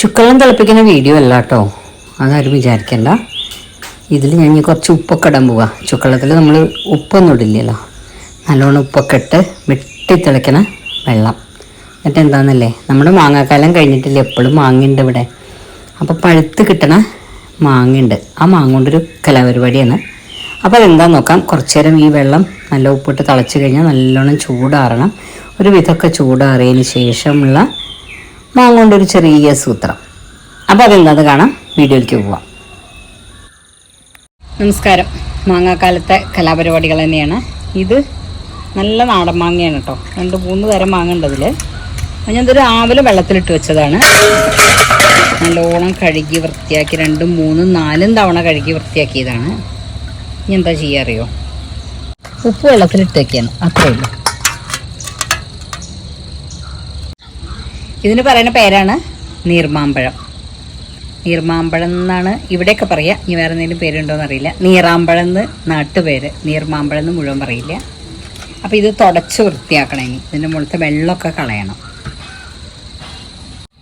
ചുക്കള്ളം തിളപ്പിക്കുന്ന video അല്ല കേട്ടോ. അതാരും വിചാരിക്കണ്ട. ഇതിൽ ഞാൻ കുറച്ച് ഉപ്പൊക്കെ ഇടാൻ പോവാ. ചുക്കളത്തിൽ നമ്മൾ ഉപ്പൊന്നും ഇടില്ലല്ലോ. നല്ലോണം ഉപ്പൊക്കെ ഇട്ട് വെട്ടി തിളയ്ക്കണ വെള്ളം. എന്നിട്ട് എന്താണെന്നല്ലേ നമ്മുടെ മാങ്ങാക്കാലം കഴിഞ്ഞിട്ടില്ല? എപ്പോഴും മാങ്ങയുണ്ട് ഇവിടെ. അപ്പോൾ പഴുത്ത് കിട്ടണ മാങ്ങയുണ്ട്. ആ മാങ്ങ കൊണ്ടൊരു കലാപരിപാടിയാണ്. അപ്പോൾ അതെന്താന്ന് നോക്കാം. കുറച്ചു നേരം ഈ വെള്ളം നല്ല ഉപ്പിട്ട് തിളച്ച് കഴിഞ്ഞാൽ നല്ലോണം ചൂടാറണം. ഒരു വിധമൊക്കെ ചൂടാറിയതിന് ശേഷമുള്ള മാങ്ങ കൊണ്ടൊരു ചെറിയ സൂത്രം. അപ്പോൾ അതെന്താന്ന് കാണാം. വീഡിയോയിലേക്ക് പോവാം. നമസ്കാരം. മാങ്ങാക്കാലത്തെ കലാപരിപാടികൾ തന്നെയാണ്. ഇത് നല്ല നാടൻ മാങ്ങയാണ് കേട്ടോ. രണ്ട് മൂന്ന് തരം മാങ്ങ ഉണ്ട് അതിൽ ഞാനത് രാവിലെ വെള്ളത്തിലിട്ട് വെച്ചതാണ്. നല്ലോണം കഴുകി വൃത്തിയാക്കി രണ്ടും മൂന്നും നാലും തവണ കഴുകി വൃത്തിയാക്കിയതാണ്. ഇനി എന്താ ചെയ്യുക അറിയോ? ഉപ്പ് വെള്ളത്തിലിട്ട് വെക്കുകയാണ് അത്രേ ഇതിന് പറയുന്ന പേരാണ് നീർമാമ്പഴം. നീർമാമ്പഴം എന്നാണ് ഇവിടെയൊക്കെ പറയുക ഇനി വേറെ എന്തെങ്കിലും പേരുണ്ടോയെന്ന് അറിയില്ല. നീറാമ്പഴം എന്ന് നാട്ടുപേര്. നീർമാമ്പഴം എന്ന് മുഴുവൻ പറയില്ല. അപ്പോൾ ഇത് തുടച്ച് വൃത്തിയാക്കണം ഇനി. ഇതിന്റെ മുകളിലത്തെ വെള്ളമൊക്കെ കളയണം.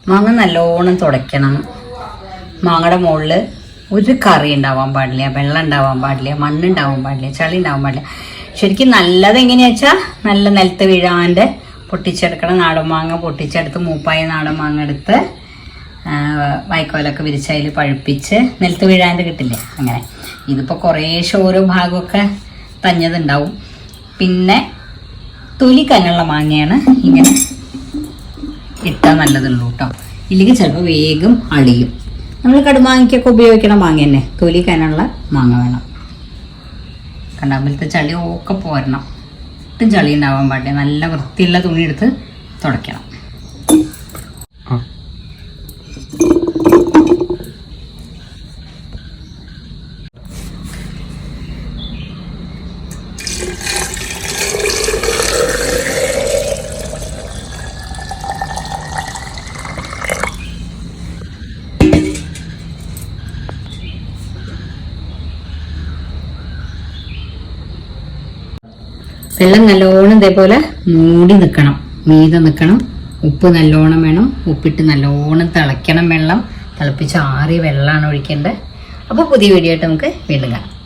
മാങ്ങ നല്ലോണം തുടയ്ക്കണം. മാങ്ങയുടെ മുകളിൽ ഒരു കറി ഉണ്ടാവാൻ പാടില്ല. വെള്ളം ഉണ്ടാവാൻ പാടില്ല. മണ്ണുണ്ടാവാൻ പാടില്ല. ചളി ഉണ്ടാവാൻ പാടില്ല. ശരിക്കും നല്ലത് എങ്ങനെയാ വെച്ചാൽ നല്ല നിലത്ത് വീഴാണ്ട് പൊട്ടിച്ചെടുക്കണം നാടൻ മാങ്ങ പൊട്ടിച്ചെടുത്ത് മൂപ്പായ നാടൻ മാങ്ങ എടുത്ത് വൈക്കോലൊക്കെ വിരിച്ച് അതിൽ പഴുപ്പിച്ച് നിലത്ത് വീഴാണ്ട് കിട്ടില്ല? അങ്ങനെ. ഇതിപ്പോൾ കുറേശ്ശെ ഓരോ ഭാഗമൊക്കെ തഞ്ഞതുണ്ടാവും. പിന്നെ തൊലി കനുള്ള മാങ്ങയാണ് ഇങ്ങനെ ഇട്ടാൽ നല്ലതുള്ളൂ കേട്ടോ ഇല്ലെങ്കിൽ ചിലപ്പോൾ വേഗം അളിയും. നമ്മൾ കടുമാങ്ങയ്ക്കൊക്കെ ഉപയോഗിക്കണ മാങ്ങ തന്നെ. തൊലി കനുള്ള മാങ്ങ വേണം. കണ്ടാമ്പലത്തെ ചളി ഒക്കെ പോരണം. ഒട്ടും ചളി ഉണ്ടാവാൻ പാടില്ല. നല്ല വൃത്തിയുള്ള തുണി എടുത്ത് തുടയ്ക്കണം വെള്ളം നല്ലോണം ഇതേപോലെ മൂടി നിൽക്കണം മീതെ നിൽക്കണം ഉപ്പ് നല്ലോണം വേണം. ഉപ്പിട്ട് നല്ലോണം തിളയ്ക്കണം വെള്ളം. തിളപ്പിച്ച് ആറിയ വെള്ളമാണ് ഒഴിക്കേണ്ടത്. അപ്പോൾ പുതിയ വീഡിയോ ആയിട്ട് നമുക്ക് വീണ്ടും കാണാം.